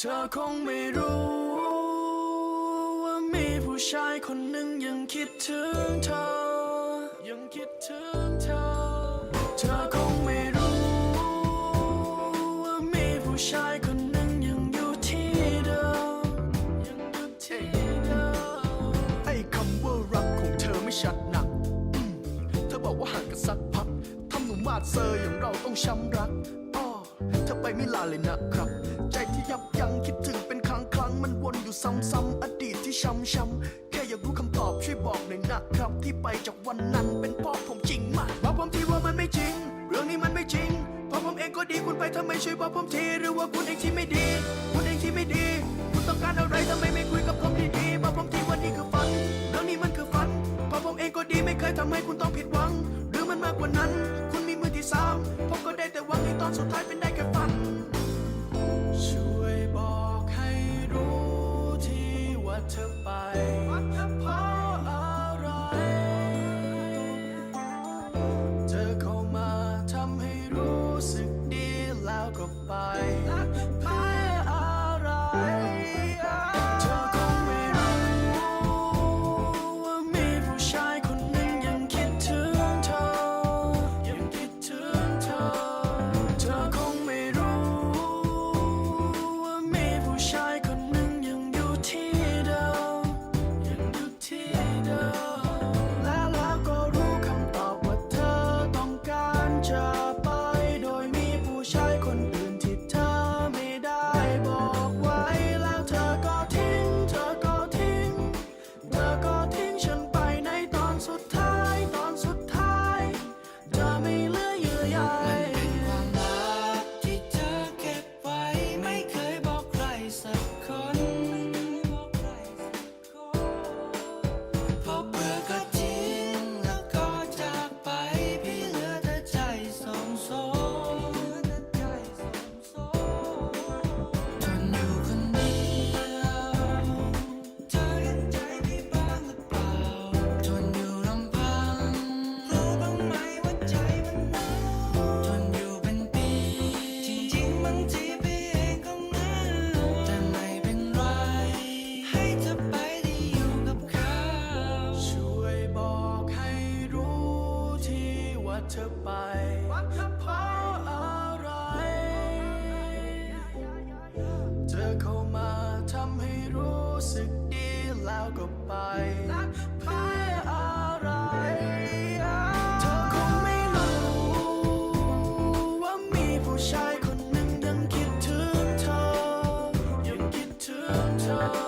เธอคงไม่รู้ ว่ามีผู้ชายคนหนึ่งยังคิดถึงเธอ ยังคิดถึงเธอ เธอคงไม่รู้ ว่ามีผู้ชายคนหนึ่งยังอยู่ที่เดิมยังอยู่ที่เดิมไอ้คำว่ารักของเธอไม่ชัดหนักอืมเธอบอกว่าห่างกันสักพักทำหนูมาดเซอร์อย่างเราต้องช้ำรักอ้อเธอไปไม่ลาเลยนะครับ ใจที่ยับ ซ้ำๆอดีตที่ช้ำช้ำๆแค่อยากรู้คำตอบช่วยบอกหน่อยนะครับ ที่ไปจากวันนั้นเป็นเพ่อผมจริงมากบอกผมทีว่ามันไม่จริง เรื่องนี้มันไม่จริงเพราะผมเองก็ดีคุณไปทำไมช่วยบอกผมทีหรือว่าคุณเองที่ไม่ดี คุณเองที่ไม่ดี คุณต้องการอะไรทำไมไม่คุยกับผมดีๆบอกผมทีว่านี่คือฝันเรื่องนี้มันคือฝันเพราะผมเองก็ดีไม่เคยทำให้คุณต้องผิดหวัง หรือมันมากกว่านั้น คุณมีมือที่สามผมก็ได้แต่หวังให้ตอนสุดท้ายเป็น ว่ ก เธอไปเพราะอะไร เธอเข้ามาทำให้รู้สึกดีแล้วก็ไปเพื่ออะไร เธอคงไม่รู้ ว่ามีผู้ชายคนหนึ่งยังคิดถึงเธอ ยังคิดถึงเธอ